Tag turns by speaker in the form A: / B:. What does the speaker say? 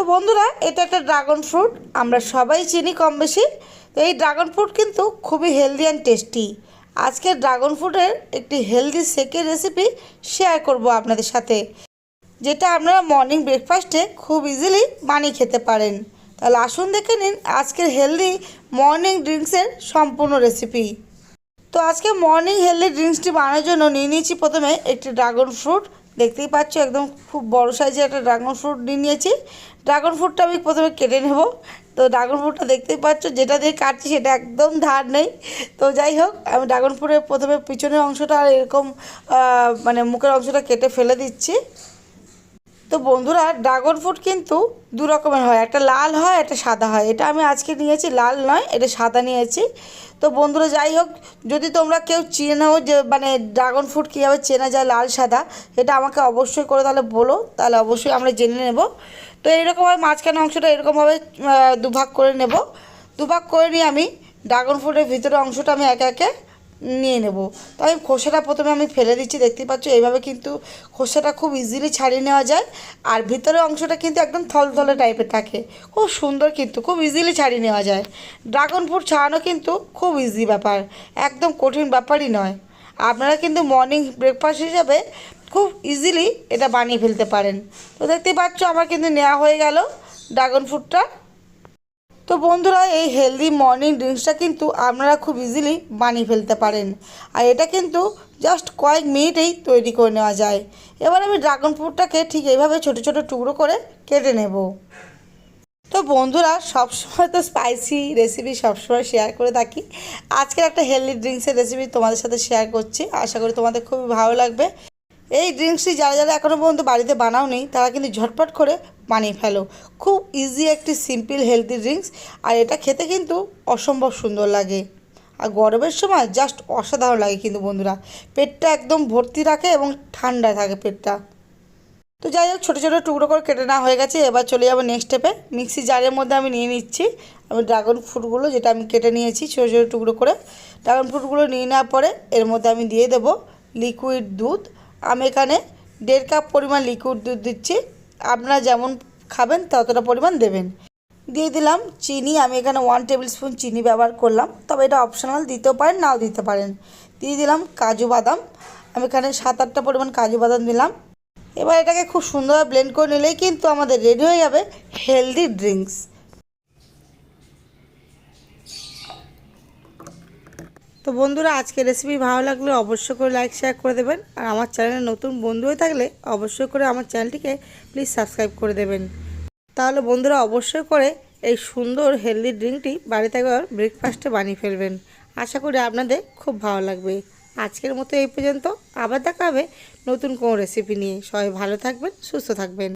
A: তো বন্ধুরা, এটা একটা ড্রাগন ফ্রুট আমরা সবাই চিনি কম বেশি। তো এই ড্রাগন ফ্রুট কিন্তু খুবই হেলদি অ্যান্ড টেস্টি আজকে ড্রাগন ফ্রুটের একটি হেলদি সেকের রেসিপি শেয়ার করব আপনাদের সাথে, যেটা আপনারা মর্নিং ব্রেকফাস্টে খুব ইজিলি বানিয়ে খেতে পারেন। তাহলে আসুন দেখে নিন আজকের হেলদি মর্নিং ড্রিঙ্কসের সম্পূর্ণ রেসিপি তো আজকে মর্নিং হেলদি ড্রিঙ্কসটি বানানোর জন্য নিয়ে নিয়েছি প্রথমে একটি ড্রাগন ফ্রুট দেখতেই পাচ্ছ, একদম খুব বড় সাইজের একটা ড্রাগন ফ্রুট নিয়ে নিয়েছি। ড্রাগন ফ্রুটটা আমি প্রথমে কেটে নেব। তো ড্রাগন ফ্রুটটা দেখতেই পাচ্ছ, যেটা দিয়ে কাটছি সেটা একদম ধার নেই। তো যাই হোক, আমি ড্রাগন ফ্রুটের প্রথমে পিছনের অংশটা আর এরকম মানে মুখের অংশটা কেটে ফেলে দিচ্ছি। তো বন্ধুরা ড্রাগন ফ্রুট কিন্তু দু রকমের হয়। একটা লাল হয়, একটা সাদা হয়। এটা আমি আজকে নিয়েছি, লাল নয়, এটা সাদা নিয়েছি। তো বন্ধুরা, যাই হোক, যদি তোমরা কেউ চেনাও যে মানে ড্রাগন ফ্রুট কীভাবে চেনা যায়, লাল, সাদা, এটা আমাকে অবশ্যই করে তাহলে বলো। তাহলে অবশ্যই আমরা জেনে নেব। তো এইরকমভাবে মাঝখানে অংশটা এরকমভাবে দুভাগ করে নেব। দুভাগ করে নিয়ে আমি ড্রাগন ফ্রুটের ভিতরে অংশটা আমি একে একে নিয়ে নেব। তো আমি খোসাটা প্রথমে আমি ফেলে দিচ্ছি, দেখতেই পাচ্ছ? এইভাবে কিন্তু খোসাটা খুব ইজিলি ছাড়িয়ে নেওয়া যায়। আর ভিতরের অংশটা কিন্তু একদম থলথলে টাইপের থাকে। খুব সুন্দর কিন্তু, খুব ইজিলি ছাড়িয়ে নেওয়া যায়। ড্রাগন ফ্রুট ছাড়ানো কিন্তু খুব ইজি ব্যাপার, একদম কঠিন ব্যাপারই নয়। আপনারা কিন্তু মর্নিং ব্রেকফাস্ট হিসাবে খুব ইজিলি এটা বানিয়ে ফেলতে পারেন। তো দেখতেই পাচ্ছ, আমার কিন্তু নেওয়া হয়ে গেল ড্রাগন ফ্রুটটা তো বন্ধুরা, এই হেলদি মর্নিং ড্রিঙ্কসটা কিন্তু আপনারা খুব ইজিলি বানিয়ে ফেলতে পারেন। আর এটা কিন্তু জাস্ট কয়েক মিনিটেই তৈরি করে নেওয়া যায়। এবার আমি ড্রাগন ফ্রুটটাকে ঠিক এইভাবে ছোট ছোট টুকরো করে কেটে নেব। তো বন্ধুরা, সবসময় তো স্পাইসি রেসিপি সবসময় শেয়ার করে থাকি। আজকের একটা হেলদি ড্রিঙ্কসের রেসিপি তোমাদের সাথে শেয়ার করছি। আশা করি তোমাদের খুবই ভালো লাগবে। এই ড্রিঙ্কসটি যারা যারা এখনও পর্যন্ত বাড়িতে বানাও নেই তারা কিন্তু ঝটপট করে বানিয়ে ফেলো। খুব ইজি একটি সিম্পল হেলদি ড্রিঙ্কস আর এটা খেতে কিন্তু অসম্ভব সুন্দর লাগে। আর গরমের সময় জাস্ট অসাধারণ লাগে কিন্তু বন্ধুরা। পেটটা একদম ভর্তি রাখে এবং ঠান্ডা থাকে পেটটা। তো যাই হোক, ছোটো ছোটো টুকরো করে কেটে নেওয়া হয়ে গেছে। এবার চলে যাব নেক্সট স্টেপে মিক্সি জারের মধ্যে আমি নিয়ে নিচ্ছি। আমি ড্রাগন ফ্রুটগুলো যেটা আমি কেটে নিয়েছি ছোটো ছোটো টুকরো করে। ড্রাগন ফ্রুটগুলো নিয়ে নেওয়ার পরে এর মধ্যে আমি দিয়ে দেবো লিকুইড দুধ। আমি এখানে দেড় কাপ পরিমাণ লিকুইড দুধ দিচ্ছি। আপনারা যেমন খাবেন, ততটা পরিমাণ দেবেন। দিয়ে দিলাম চিনি। আমি এখানে ওয়ান টেবিল স্পুন চিনি ব্যবহার করলাম। তবে এটা অপশনাল দিতেও পারেন, নাও দিতে পারেন। দিয়ে দিলাম কাজু বাদাম। আমি এখানে সাত আটটা পরিমাণ কাজু বাদাম দিলাম। এবার এটাকে খুব সুন্দরভাবে ব্লেন্ড করে নিলেই কিন্তু আমাদের রেডি হয়ে যাবে হেলদি ড্রিঙ্কস তো বন্ধুরা, আজকের রেসিপি ভালো লাগলে অবশ্যই করে লাইক শেয়ার করে দেবেন। আর আমার চ্যানেলে নতুন বন্ধু হয়ে থাকলে অবশ্যই করে আমার চ্যানেলটিকে প্লিজ সাবস্ক্রাইব করে দেবেন। তাহলে বন্ধুরা, অবশ্যই করে এই সুন্দর হেলদি ড্রিঙ্কটি বাড়িতে একবার ব্রেকফাস্টে বানিয়ে ফেলবেন। আশা করি আপনাদের খুব ভালো লাগবে। আজকের মতো এই পর্যন্ত। আবার দেখা হবে নতুন কোনো রেসিপি নিয়ে। সবাই ভালো থাকবেন, সুস্থ থাকবেন।